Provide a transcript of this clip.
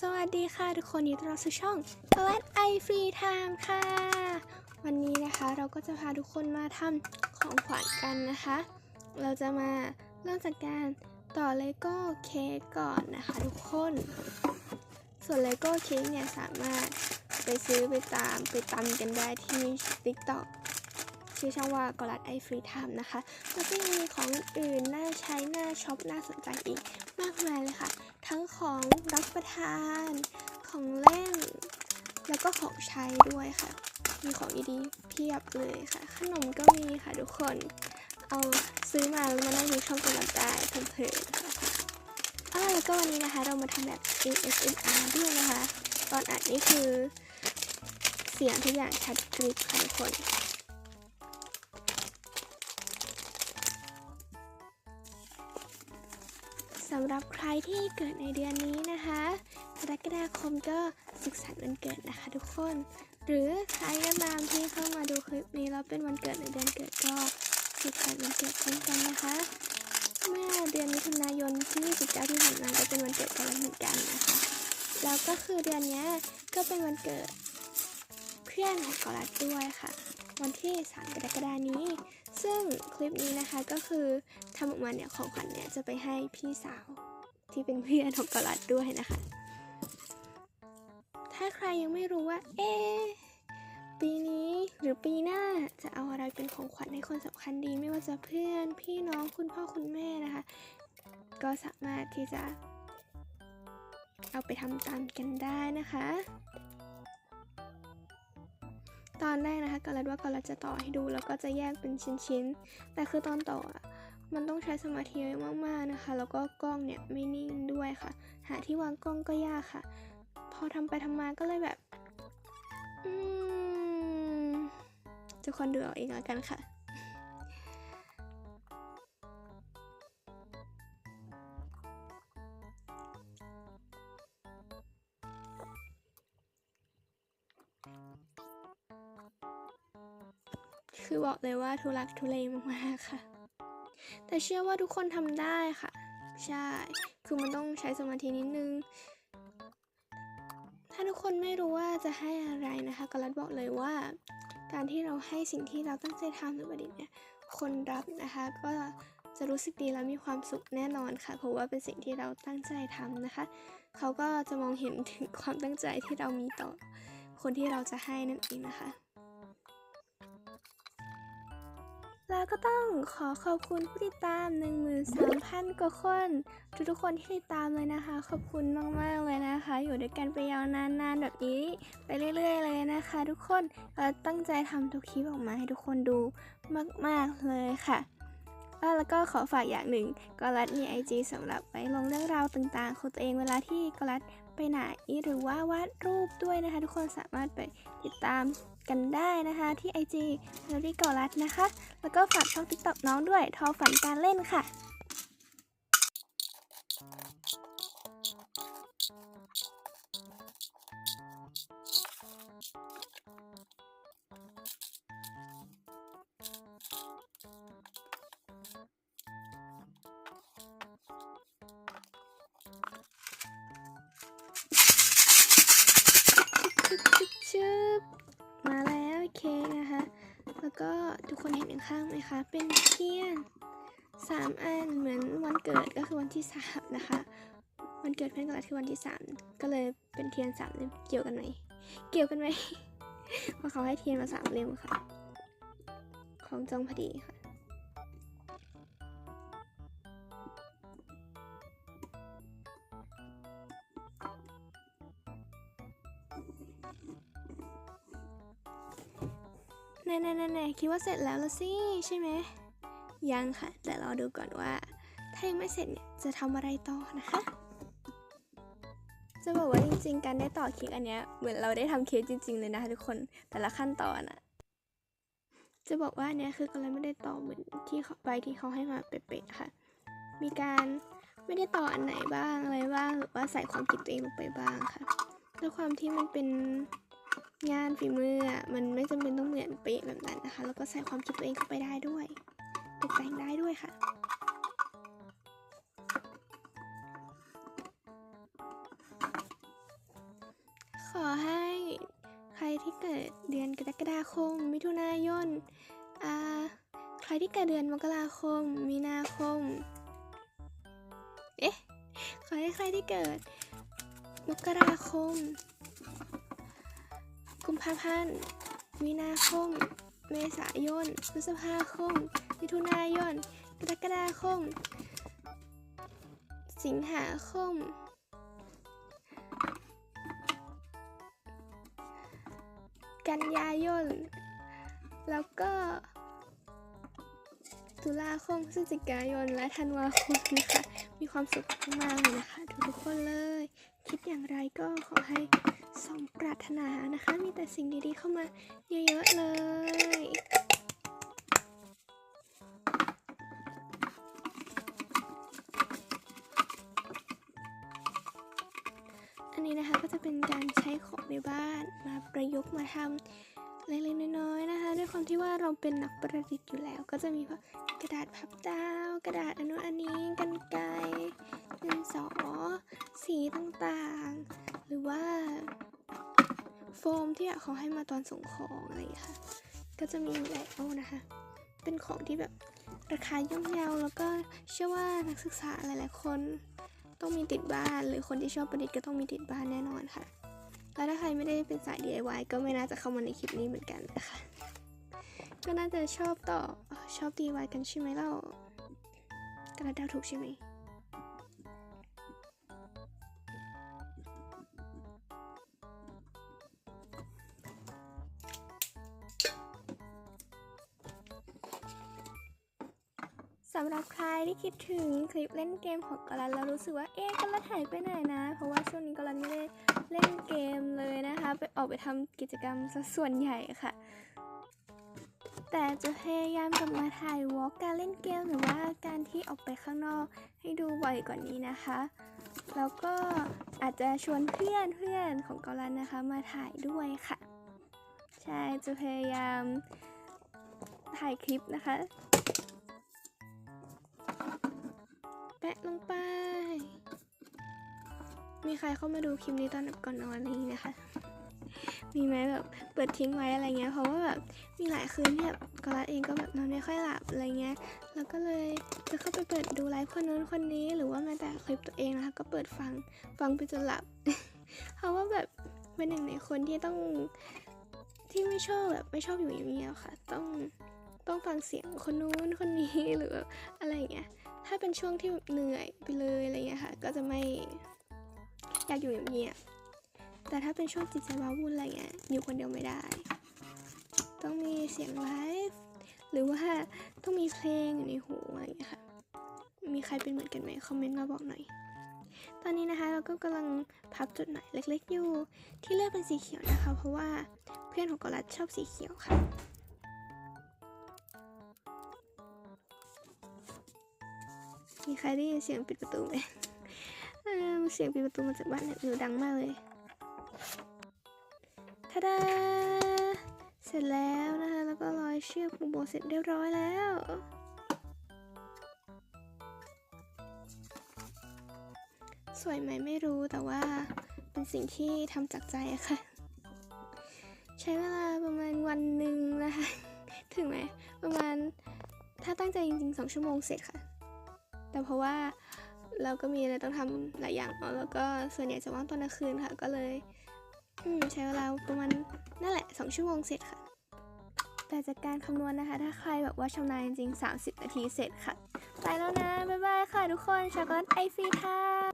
สวัสดีค่ะทุกคนยินดีต้อนรับสู่ช่องเปิดไอฟรีไทม์ค่ะ วันนี้นะคะเราก็จะพาทุกคนมาทำของขวัญกันนะคะ เราจะมาเริ่มจากการต่อเลโก้เค้กก่อนนะคะทุกคน ส่วนเลโก้เค้กเนี่ยสามารถไปซื้อไปตามไปตำกันได้ที่ TikTok ชื่อช่องว่ากลัดไอฟรีไทม์นะคะแล้วก็ยังมีของอื่นน่าใช้น่าช็อปน่าสนใจอีกมากมายเลยค่ะ ทั้งของรับประทาน ของเล่น แล้วก็ของใช้ด้วยค่ะ มีของดีๆเพียบเลยค่ะ ขนมก็มีค่ะทุกคน เอาซื้อมาแล้วมานั่งดูช่องกำลังได้เพลินๆค่ะอ่าแล้วก็วันนี้นะคะเรามาทำแบบ ASMR ด้วยนะคะ ตอนอัดนี่คือ เสียงทุกอย่างชัดกริบค่ะทุกคน สำหรับใครที่เกิดในเดือนนี้นะคะกรกฎาคมก็สุขสันต์วันเกิดนะคะทุกคน หรือใครก็ตามที่เข้ามาดูคลิปนี้แล้วเป็นวันเกิดหรือเดือนเกิดก็สุขสันต์วันเกิดเช่นกันนะคะเมื่อเดือนมิถุนายนที่29ที่ผ่านมาก็เป็นวันเกิดกันเหมือนกันนะคะแล้วก็คือเดือนนี้ก็เป็นวันเกิดเพื่อนของกอรัตด้วยค่ะ วันที่ 3 กรกฎานี้ ซึ่งคลิปนี้นะคะก็คือ ทำออกมาเนี่ยของขวัญเนี่ยจะไปให้พี่สาวที่เป็นเพื่อนของกอลัดด้วยนะคะ ถ้าใครยังไม่รู้ว่า เอ๊ปีนี้หรือปีหน้าจะเอาอะไรเป็นของขวัญให้คนสำคัญดี ไม่ว่าจะเพื่อนพี่น้องคุณพ่อคุณแม่นะคะ ก็สามารถที่จะ เอาไปทำตามกันได้นะคะ ตอนแรกนะคะกอลัดว่ากอลัดจะต่อให้ดูแล้วก็จะแยกเป็นชิ้นๆ แต่คือตอนต่ออะ มันต้องใช้สมาธิเยอะมากๆนะคะ แล้วก็กล้องเนี่ยไม่นิ่งด้วยค่ะ หาที่วางกล้องก็ยากค่ะ พอทำไปทำมาก็เลยแบบอืมทุกคนดูเอาเองแล้วกันค่ะ คือบอกเลยว่าทุลักทุเลมากๆค่ะ แต่เชื่อว่าทุกคนทำได้ค่ะ ใช่ คือมันต้องใช้สมาธินิดนึง ถ้าทุกคนไม่รู้ว่าจะให้อะไรนะคะก็รัดบอกเลยว่า การที่เราให้สิ่งที่เราตั้งใจทำหรือประดิษฐ์เนี่ย คนรับนะคะก็จะรู้สึกดีและมีความสุขแน่นอนค่ะ เพราะว่าเป็นสิ่งที่เราตั้งใจทำนะคะ เขาก็จะมองเห็นถึงความตั้งใจที่เรามีต่อคนที่เราจะให้นั่นเองนะคะ แล้วก็ต้องขอขอบคุณผู้ติดตาม 13,000 กว่าคน ทุกๆคนที่ติดตามเลยนะคะ ขอบคุณมาก ๆ เลยนะคะ อยู่ด้วยกันไปยาวนานๆแบบนี้ ไปเรื่อย ๆ เลยนะคะ ทุกคนเราตั้งใจทำทุกคลิปออกมาให้ทุกคนดูมาก ๆ เลยค่ะอะแล้วก็ขอฝากอย่างหนึ่งกอลัดมี IG สำหรับไว้ลงเรื่องราวต่างๆของตัวเองเวลาที่กอลัด ไปไหนหรือว่าวาดรูปด้วยนะคะ ทุกคนสามารถไปติดตามกันได้นะคะที่ IG เ e รี่กอลัดนะคะ แล้วก็ฝากช่อง TikTok น้องด้วย ทอฝันการเล่นค่ะ คนเห็นข้างไหมคะ เป็นเทียนสามอันเหมือนวันเกิดก็คือวันที่สามนะคะ วันเกิดเพื่อนก็คือวันที่สามก็เลยเป็นเทียนสามเล่มเกี่ยวกันไหมเกี่ยวกันไหมเพราะเขาให้เทียนมาสามเล่มค่ะ ของจองพอดีค่ะ แน่ๆๆๆคิดว่าเสร็จแล้วละสิใช่ไหมยังค่ะ แต่รอดูก่อนว่า ถ้ายังไม่เสร็จเนี่ยจะทำอะไรต่อนะคะ จะบอกว่าจริง ๆ การได้ต่อเค้กอันเนี้ยเหมือนเราได้ทำเค้กจริง ๆ เลยนะคะทุกคนแต่ละขั้นตอนอะจะบอกว่าอันเนี้ยคือก็เลยไม่ได้ต่อเหมือนที่เขาใบที่เขาให้มาเป๊ะๆค่ะ มีการไม่ได้ต่ออันไหนบ้างอะไรบ้างหรือว่าใส่ความคิดตัวเองลงไปบ้างค่ะด้วยความที่มันเป็น งานฝีมือมันไม่จำเป็นต้องเหมือนเป๊ะแบบนั้นนะคะ แล้วก็ใส่ความคิดตัวเองเข้าไปได้ด้วย ตกแต่งได้ด้วยค่ะ ขอให้ใครที่เกิดเดือนกรกฎาคม มิถุนายนอ่าใครที่เกิดเดือนมกราคม มีนาคม เอ๊ะ ขอให้ใครที่เกิดมกราคม กุมภาพันธ์ มีนาคม เมษายน พฤษภาคม มิถุนายน กรกฎาคม สิงหาคม กันยายน แล้วก็ตุลาคมพฤศจิกายน และธันวาคมนะคะ มีความสุขมากๆเลยนะคะ ทุกคนเลย คิดอย่างไรก็ขอให้สมปรารถนานะคะ มีแต่สิ่งดีๆเข้ามาเยอะๆเลย อันนี้นะคะก็จะเป็นการใช้ของในบ้านมาประยุกต์มาทำ เล็กๆน้อยๆนะคะ ด้วยความที่ว่าเราเป็นนักประดิษฐ์อยู่แล้ว ก็จะมีพวกกระดาษพับดาว กระดาษอนุอันนี้กันไกรดินสอ สีต่างๆ หรือว่า โฟมที่เขาให้มาตอนส่งของอะไรอย่างค่ะ ก็จะมีอยู่แล้วนะคะ เป็นของที่แบบราคาย่อมเยาแล้วก็เชื่อว่านักศึกษาหลายๆคน ต้องมีติดบ้าน หรือคนที่ชอบประดิษฐ์ก็ต้องมีติดบ้านแน่นอนค่ะ แล้วถ้าใครไม่ได้เป็นสาย DIY ก็ไม่น่าจะเข้ามาในคลิปนี้เหมือนกันนะคะ ก็น่าจะชอบต่อเอ่อชอบ DIY กันใช่ไหมเล่ากระดาษถูกใช่ไหม สำหรับใครที่คิดถึงคลิปเล่นเกมของกรันแล้วรู้สึกว่าเอ๊ะกรันหายไปไหนนะ เพราะว่าช่วงนี้กรันไม่ได้เล่นเกมเลยนะคะ ไปออกไปทำกิจกรรมซะส่วนใหญ่ค่ะ แต่จะพยายามกลับมาถ่ายวอล์กการเล่นเกมหรือว่าการที่ออกไปข้างนอกให้ดูบ่อยกว่านี้นะคะ แล้วก็อาจจะชวนเพื่อนเพื่อนของกรันนะคะ มาถ่ายด้วยค่ะ ใช่จะพยายามถ่ายคลิปนะคะ ปะลงไป มีใครเข้ามาดูคลิปนี้ตอนก่อนนอนอะไรอย่างนี้นะคะ มีไหมแบบเปิดทิ้งไว้อะไรเงี้ย เพราะว่าแบบมีหลายคืนที่แบบกอรัสเองก็แบบนอนไม่ค่อยหลับอะไรเงี้ย แล้วก็เลยจะเข้าไปเปิดดูไลฟ์คนนู้นคนนี้หรือว่าแม้แต่คลิปตัวเองนะคะ ก็เปิดฟังฟังไปจนหลับ เพราะว่าแบบเป็นหนึ่งในคนที่ต้องที่ไม่ชอบแบบไม่ชอบอยู่อย่างเงี้ยค่ะ ต้องต้องฟังเสียงคนนู้นคนนี้หรืออะไรอย่างเงี้ย ถ้าเป็นช่วงที่เหนื่อยไปเลยอะไรเงี้ยค่ะ ก็จะไม่อยากอยู่เงียบแต่ถ้าเป็นช่วงจิตใจว้าวุ่นอะไรเงี้ยอยู่คนเดียวไม่ได้ ต้องมีเสียงไลฟ์หรือว่าต้องมีเพลงอยู่ในหูอะไรเงี้ยค่ะ มีใครเป็นเหมือนกันไหมคอมเมนต์มาบอกหน่อย ตอนนี้นะคะเราก็กำลังพับจดหมายเล็กๆอยู่ ที่เลือกเป็นสีเขียวนะคะ เพราะว่าเพื่อนของกอลัดชอบสีเขียวค่ะ มีใครได้ยินเสียงปิดประตูไหมเออเสียงปิดประตูมาจากบ้านเนี่ยอยู่ดังมากเลยทาดาเสร็จแล้วนะคะแล้วก็ร้อยเชือกปูโบเสร็จเรียบร้อยแล้วสวยไหมไม่รู้แต่ว่าเป็นสิ่งที่ทำจากใจอะค่ะ ใช้เวลาประมาณวันหนึ่งนะคะ ถึงไหมประมาณถ้าตั้งใจจริงๆสองชั่วโมงเสร็จค่ะ แต่เพราะว่าเราก็มีอะไรต้องทำหลายอย่างเนาะแล้วก็ส่วนใหญ่จะว่างตอนกลางคืนค่ะ ก็เลยใช้เวลาประมาณนั่นแหละสองชั่วโมงเสร็จค่ะ แต่จากการคำนวณนะคะ ถ้าใครแบบว่าชำนาญจริง 30 นาทีเสร็จค่ะ ไปแล้วนะ บ๊ายบายค่ะทุกคนช็อกโกแลตไอฟรีค่ะ